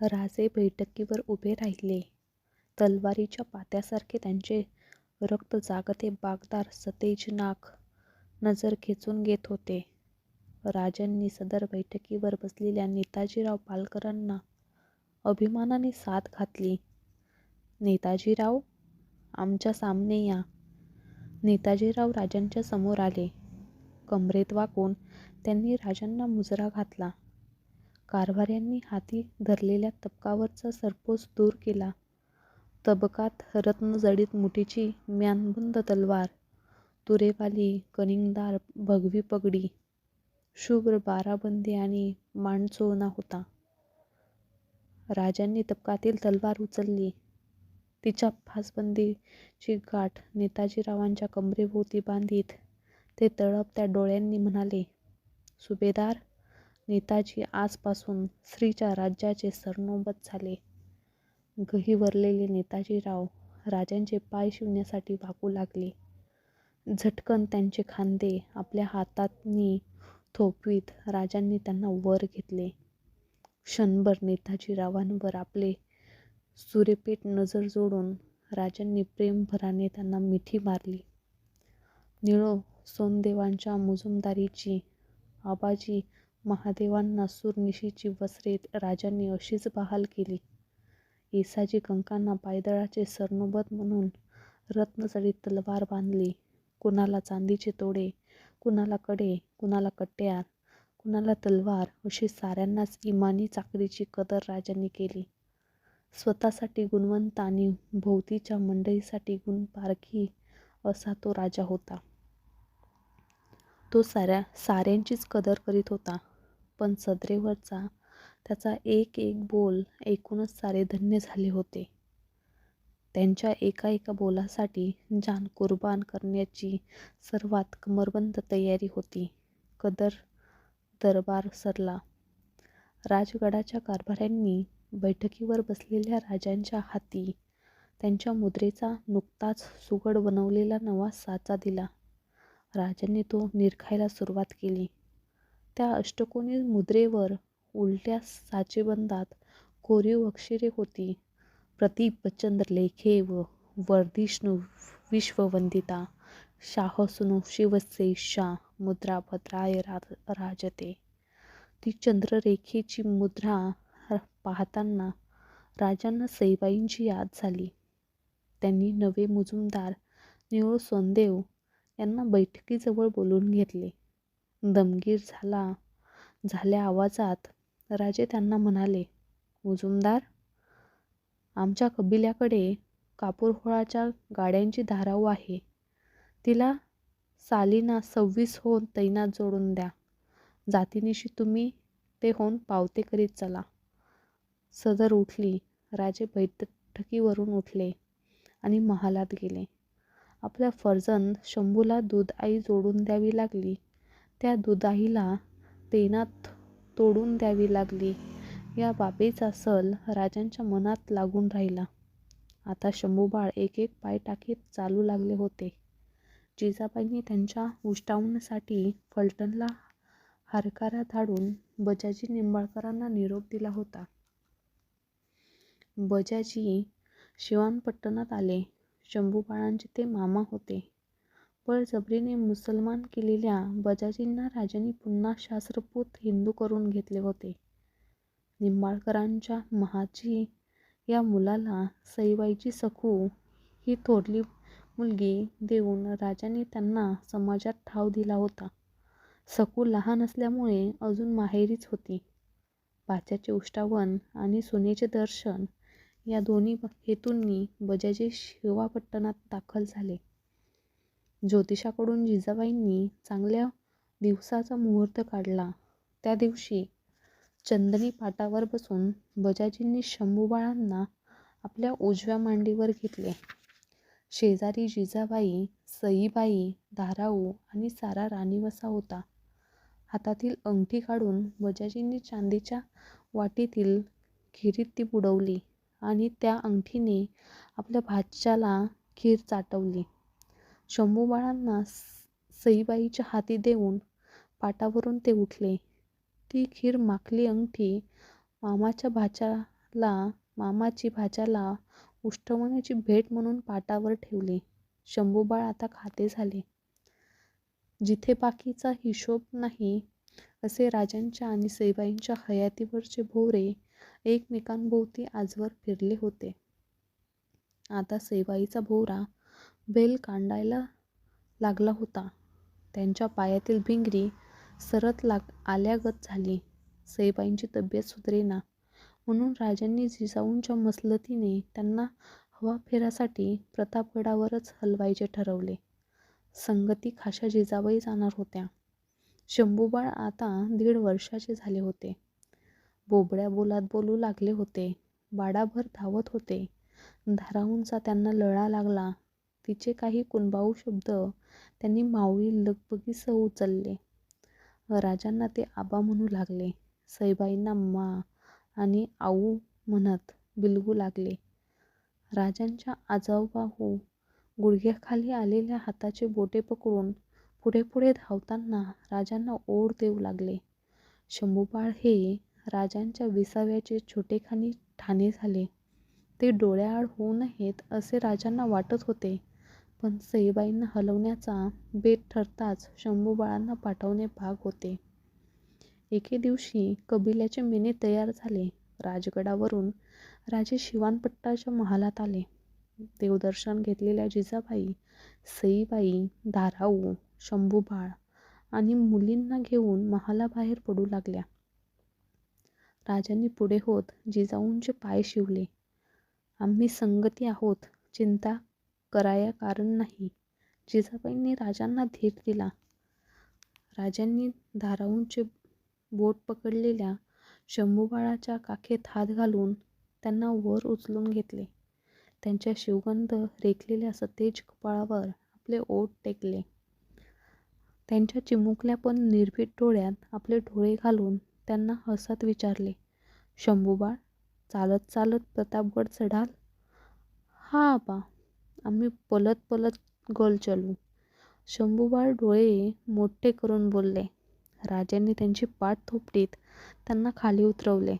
राजे बैठकीवर उभे राहिले. तलवारीच्या पात्यासारखे त्यांचे रक्त जागते बागदार सतेज नाक नजर खेचून घेत होते. राजांनी सदर बैठकीवर बसलेल्या नेताजीराव पालकरांना अभिमानाने साथ घातली. नेताजीराव, आमच्या सामने या. नेताजीराव राजांच्या समोर आले. कमरेत वाकून त्यांनी राजांना मुजरा घातला. कारभाऱ्यांनी हाती धरलेल्या तबकावरचा सरपोस दूर केला. तबकात रत्नजडित मुठीची म्यानबंद तलवार, तुरेवाली कणिंगदार भगवी पगडी, शुभ्र बाराबंदी आणि मांडचोळणा होता. राजांनी तबकातील तलवार उचलली. तिच्या फासबंदीची गाठ नेताजीरावांच्या कमरेभोवती बांधीत ते तळपत्या डोळ्यांनी म्हणाले, सुभेदार, नेताजी आजपासून श्रीच्या राज्याचे सरनोबत झाले. गहिवरलेले नेताजीराव राजांचे पाय शिवण्यासाठी वाकू लागले. झटकन त्यांचे खांदे आपल्या हातातनी थोपवीत राजांनी त्यांना वर घेतले. क्षणभर नेताजीरावांवर आपले सुरेपेट नजर जोडून राजांनी प्रेमभराने त्यांना मिठी मारली. निळो सोनदेवांच्या मुजुमदारीची आबाजी महादेवांना सुरनिशीची वस्त्रे राजांनी अशीच बहाल केली. येसाजी कंकांना पायदळाचे सरनोबत म्हणून रत्नजडित तलवार बांधली. कुणाला चांदीचे तोडे, कुणाला कडे, कुणाला कट्ट्यार कुणाला तलवार अशी साऱ्यांनाच इमानी चाकरीची कदर राजांनी केली. स्वतःसाठी गुणवंत आणि भोवतीच्या मंडळीसाठी गुणपारखी असा तो राजा होता. तो साऱ्या साऱ्यांचीच कदर करीत होता. पण सदरेवरचा त्याचा एक एक बोल ऐकूनच सारे धन्य झाले होते. त्यांच्या एका एका बोलासाठी जान कुर्बान करण्याची सर्वात कमरबंद तयारी होती. कदर दरबार सरला. राजगडाच्या कारभार्यांनी बैठकीवर बसलेल्या राजांच्या हाती त्यांच्या मुद्रेचा नुकताच सुगड बनवलेला नवा साचा दिला. राजांनी तो निरखायला सुरुवात केली. त्या अष्टकोनी मुद्रेवर उलट्या साचेबंदात कोरीव अक्षरे होती. प्रतापचंद्र लेखेव वर्धिष्णू विश्ववंदिता शाहसुनु शिवसेषा मुद्रा भद्राय राजते. ती चंद्ररेखेची मुद्रा पाहताना राजांना सईबाईंची याद झाली. त्यांनी नवे मुजुमदार निळू सोनदेव यांना बैठकीजवळ बोलून घेतले. दमगीर झाला झाल्या आवाजात राजे त्यांना म्हणाले, मुजुमदार, आमच्या कबिल्याकडे कापूरहोळाच्या गाड्यांची धाराऊ आहे. तिला सालीना सव्वीस होऊन तैनात जोडून द्या. जातीनिशी तुम्ही ते होऊन पावते करीत चला. सदर उठली. राजे बैठकीवरून उठले आणि महालात गेले. आपल्या फर्जंद शंभूला दूध आई जोडून द्यावी लागली. त्या दुधाईला तेनात तोडून द्यावी लागली या बाबीचा सल राजांच्या मनात लागून राहिला. आता शंभूबाळ एक एक पाय टाकीत चालू लागले होते. जिजाबाईंनी त्यांच्या उष्टावण्यासाठी फलटणला हरकाऱ्या धाडून बजाजी निंबाळकरांना निरोप दिला होता. बजाजी शिवानपट्टणात आले. शंभूबाळांचे ते मामा होते. बळजबरीने मुसलमान केलेल्या बजाजींना राजांनी पुन्हा शास्त्रपूत हिंदू करून घेतले होते. निंबाळकरांच्या महाजी या मुलाला सईबाईची सखू ही थोरली मुलगी देऊन राजाने त्यांना समाजात ठाव दिला होता. सखू लहान असल्यामुळे अजून माहेरीच होती. पाच्याचे उष्टावण आणि सुनेचे दर्शन या दोन्ही हेतूंनी बजाजी शिवापट्टणात दाखल झाले. ज्योतिषाकडून जिजाबाईंनी चांगल्या दिवसाचा मुहूर्त काढला. त्या दिवशी चंदनी पाटावर बसून बजाजींनी शंभूबाळांना आपल्या उजव्या मांडीवर घेतले. शेजारी जिजाबाई, सईबाई, धाराऊ आणि सारा राणीवसा होता. हातातील अंगठी काढून बजाजींनी चांदीच्या वाटीतील खिरीत ती बुडवली आणि त्या अंगठीने आपल्या भाच्याला खीर चाटवली. शंभूबाळांना सईबाईच्या हाती देऊन पाटावरून ते उठले. ती खीर माखली अंगठी मामाच्या भाच्याला मामाची भाच्याला उष्टवण्याची भेट म्हणून पाटावर ठेवले. शंभूबाळ आता खाते झाले. जिथे बाकीचा हिशोब नाही असे राजांच्या आणि सईबाईंच्या हयातीवरचे भोवरे एकमेकांभोवती आजवर फिरले होते. आता सईबाईचा भोवरा बेल कांडायला लागला होता. त्यांच्या पायातील भिंगरी सरत लाग आल्यागत झाली. सईबाईंची तब्येत सुधरेना. म्हणून राजांनी जिजाऊंच्या मसलतीने त्यांना हवाफेरासाठी प्रतापगडावरच हलवायचे ठरवले. संगती खाशा जिजाबाई जाणार होत्या. शंभूबाळ आता दीड वर्षाचे झाले होते. बोबड्या बोलात बोलू लागले होते. बाडाभर धावत होते. धाराऊंचा त्यांना लळा लागला. तिचे काही कुणबाऊ शब्द त्यांनी मावळी लगबगीसह उचलले. राजांना ते आबा म्हणू लागले. सईबाईंना मा आणि आऊ म्हणत बिलगू लागले. राजांच्या आजाऊबाहू हो गुडघ्याखाली आलेल्या हाताचे बोटे पकडून पुढे पुढे धावताना राजांना ओढ देऊ लागले. शंभूबाळ हे राजांच्या विसाव्याचे छोटेखानी ठाणे झाले. ते डोळ्याआड होऊ नयेत असे राजांना वाटत होते. पण सईबाईंना हलवण्याचा बेत ठरताच शंभूबाळांना पाठवणे भाग होते. एके दिवशी कबिल्याचे मेने तयार झाले. राजगडावरून राजे शिवानपट्टाच्या महालात आले. देवदर्शन घेतलेल्या जिजाबाई सईबाई धाराऊ शंभूबाळ आणि मुलींना घेऊन महालाबाहेर पडू लागल्या. राजांनी पुढे होत जिजाऊंचे पाय शिवले. आम्ही संगती आहोत चिंता कराया कारण नाही. जिजाबाईंनी राजांना धीर दिला. राजांनी धाराऊंचे बोट पकडलेल्या शंभूबाळाच्या काखेत हात घालून त्यांना वर उचलून घेतले. त्यांच्या शिवगंध रेखलेल्या सतेज कपाळावर आपले ओठ टेकले. त्यांच्या चिमुकल्या पण निर्भीड डोळ्यात आपले डोळे घालून त्यांना हसत विचारले शंभूबाळ चालत चालत प्रतापगड चढाल? हा आबा. आम्ही पलत पलत गल चलू शंभूबाळ डोळे मोठे करून बोलले. राजांनी त्यांची पाठ थोपटीत त्यांना खाली उतरवले.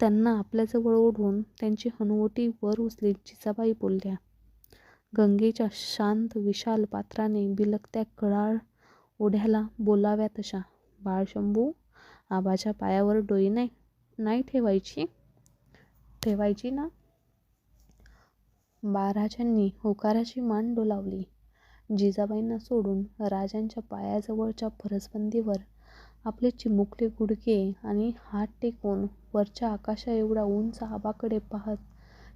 त्यांना आपल्याजवळ ओढून त्यांची हनुवटी वर उचलीत जिजाबाई बोलल्या. गंगेच्या शांत विशाल पात्राने बिलकत्या कळाळ ओढ्याला बोलाव्या तशा. बाळशंभू आबाच्या पायावर डोई नाही नाही ठेवायची? ठेवायची ना? महाराजांनी होकाराची मान डोलावली. जिजाबाईंना सोडून राजांच्या पायाजवळच्या फरसबंदीवर आपले चिमुकले गुडघे आणि हात टेकून वरच्या आकाशा एवढा उंच आबाकडे पाहत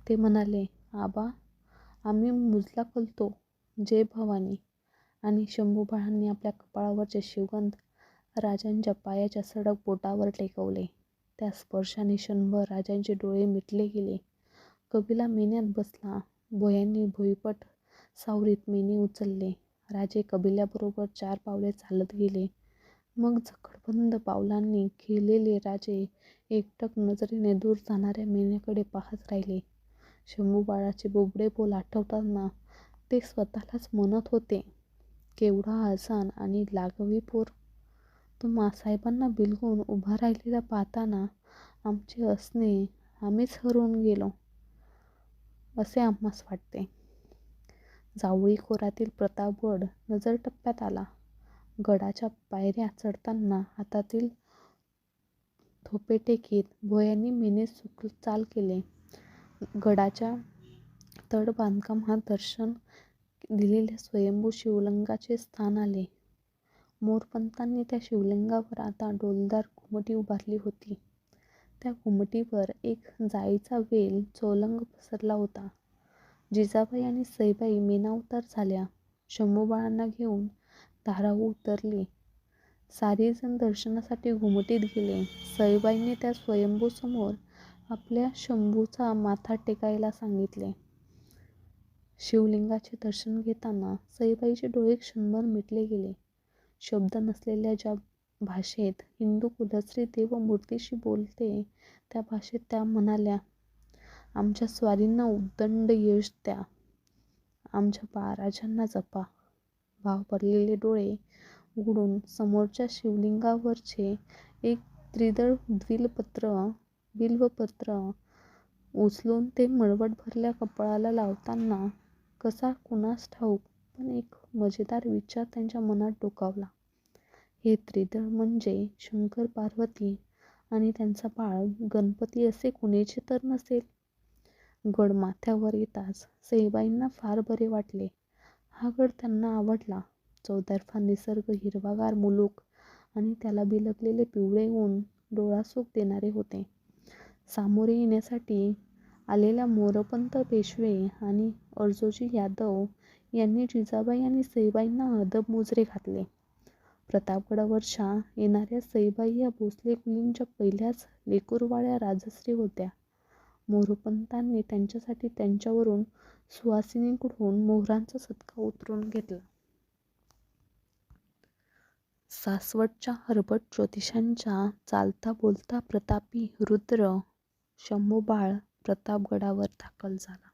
ते म्हणाले आबा आम्ही मुजला कलतो जय भवानी. आणि शंभूबाळांनी आपल्या कपाळावरचे शिवगंध राजांच्या पायाच्या सडक बोटावर टेकवले. त्या स्पर्शाने क्षणभर राजांचे डोळे मिटले गेले. कबिला मेन्यात बसला. भोयांनी भुईपट सावरीत मेने उचलले. राजे कबिल्याबरोबर चार पावले चालत गेले. मग झकडबंद पावलांनी खेळलेले राजे एकटक नजरेने दूर जाणाऱ्या मेण्याकडे पाहत राहिले. शंभूबाळाचे बोबडे बोल आठवताना ते स्वतःलाच म्हणत होते केवढा आसान आणि लागवी पोर. तो मासाहेबांना बिलगून उभा राहिलेला पाहताना आमचे असणे आम्हीच हरवून गेलो. असे आम्हास वाटते. जावळी खोऱ्यातील प्रतापगड नजर टप्प्यात आला. गडाच्या पायऱ्या चढताना हातातील थोपे टेकीत भोयांनी मेने सुख चाल केले. गडाच्या तड बांधकाम हा दर्शन दिलेल्या स्वयंभू शिवलिंगाचे स्थान आले. मोरपंतांनी त्या शिवलिंगावर आता डोलदार घुमटी उभारली होती. त्या घुमटीवर एक जाईचा वेल चोलंग पसरला होता. जिजाबाई आणि सईबाई मेनावतार झाल्या. शंभूबाळांना घेऊन धाराऊ उतरली. सारीजण दर्शनासाठी घुमटीत गेले. सईबाईंनी त्या स्वयंभूसमोर आपल्या शंभूचा माथा टेकायला सांगितले. शिवलिंगाचे दर्शन घेताना सईबाईचे डोळे क्षणभर मिटले गेले. शब्द नसलेल्या ज्या भाषेत हिंदू कुलश्री देवमूर्तीशी बोलते. त्या भाषेत त्या म्हणाल्या आमच्या स्वारींना उद्दंड यश द्या. आमच्या बाराजांना जपा. भाव पडलेले डोळे उघडून समोरच्या शिवलिंगावरचे एक त्रिदळ द्विलपत्र बिल्वपत्र उचलून ते मळवट भरल्या कपाळाला लावताना कसा कुणास ठाऊक पण एक मजेदार विचार त्यांच्या मनात डोकावला. हे त्रिदळ म्हणजे शंकर पार्वती आणि त्यांचा बाळ गणपती असे कुणीचे तर नसेल? गड माथ्यावर येताच सईबाईंना फार बरे वाटले. हा गड त्यांना आवडला. चौतर्फा निसर्ग, हिरवागार मुलूक आणि त्याला बिलकलेले पिवळे ऊन डोळासुख देणारे होते. सामोरे येण्यासाठी आलेल्या मोरपंत पेशवे आणि अर्जोजी यादव यांनी जिजाबाई आणि सईबाईंना अदब मुजरे घातले. प्रतापगडावरच्या येणाऱ्या सईबाई या भोसले कुलींच्या पहिल्याच लेकूरवाळ्या राजश्री होत्या. मोरपंतांनी त्यांच्यासाठी त्यांच्यावरून सुवासिनीकडून मोहरांचा सत्का उतरून घेतला. सासवडच्या हरबट ज्योतिषांच्या चालता बोलता प्रतापी रुद्र शंभूबाळ प्रतापगडावर दाखल झाला.